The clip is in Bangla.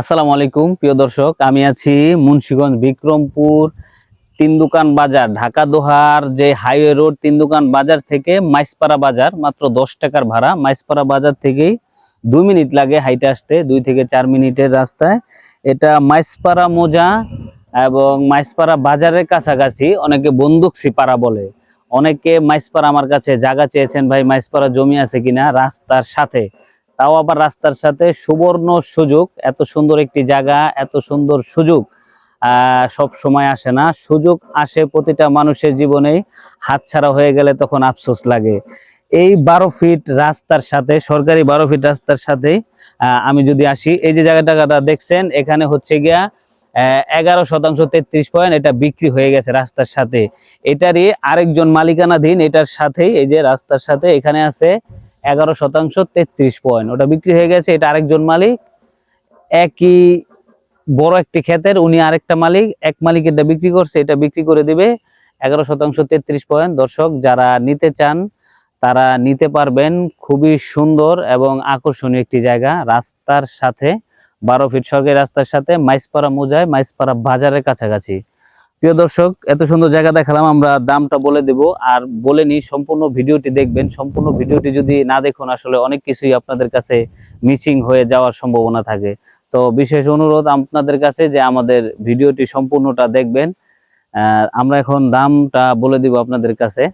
আসসালামু আলাইকুম, প্রিয় দর্শক। আমি আছি মুন্সিগঞ্জ বিক্রমপুর তিন দোকান বাজার, ঢাকা দোহার যে হাইওয়ে রোড তিন দোকান বাজার থেকে মাইসপাড়া বাজার, মাত্র দশ টাকার ভাড়া। মাইসপাড়া বাজার থেকেই দুই মিনিট লাগে হাইটে আসতে, দুই থেকে চার মিনিটের রাস্তায়। এটা মাইসপাড়া মোজা এবং মাইসপাড়া বাজারের কাছাকাছি অনেকে বন্দুকসি পাড়া বলে। অনেকে মাইসপাড়া আমার কাছে জায়গা চেয়েছেন, ভাই, মাইসপাড়া জমি আছে কিনা রাস্তার সাথে। তাও আবার রাস্তার সাথে সুবর্ণ সুযোগ। এত সুন্দর একটি জায়গা, এত সুন্দর সুযোগ সব সময় আসে না। সুযোগ আসে প্রতিটা মানুষের জীবনেই। হাতছাড়া হয়ে গেলে তখন আফসোস লাগে। এই বারো ফিট রাস্তার সাথে, সরকারি বারো ফিট রাস্তার সাথে আমি যদি আসি, এই যে জায়গাটা দেখছেন, এখানে হচ্ছে গিয়া এগারো শতাংশ তেত্রিশ পয়েন্ট এটা বিক্রি হয়ে গেছে রাস্তার সাথে। এটারই আরেকজন মালিকানাধীন, এটার সাথেই, এই যে রাস্তার সাথে এখানে আছে এগারো শতাংশ তেত্রিশ পয়েন্ট ওটা বিক্রি হয়ে গেছে, এটা আরেকজন মালিক। একই বড় একটি ক্ষেতের, উনি আরেকটা মালিক। এক মালিক এটা বিক্রি করছে, এটা বিক্রি করে দিবে এগারো শতাংশ তেত্রিশ পয়েন্ট দর্শক, যারা নিতে চান, তারা নিতে পারবেন। খুবই সুন্দর এবং আকর্ষণীয় একটি জায়গা। রাস্তার সাথে, বারো ফিট সরকারি রাস্তার সাথে, মাইসপাড়া মোজায়, মাইসপাড়া বাজারের কাছাকাছি। প্রিয় দর্শক, এত সুন্দর জায়গা দেখালাম, আমরা দামটা বলে দেব। আর বলে নি সম্পূর্ণ ভিডিওটি দেখবেন। সম্পূর্ণ ভিডিওটি যদি না দেখুন, আসলে অনেক কিছুই আপনাদের কাছে মিসিং হয়ে যাওয়ার সম্ভাবনা থাকে। তো বিশেষ অনুরোধ আপনাদের কাছে যে আমাদের ভিডিওটি সম্পূর্ণটা দেখবেন। আমরা এখন দামটা বলে দিব আপনাদের কাছে।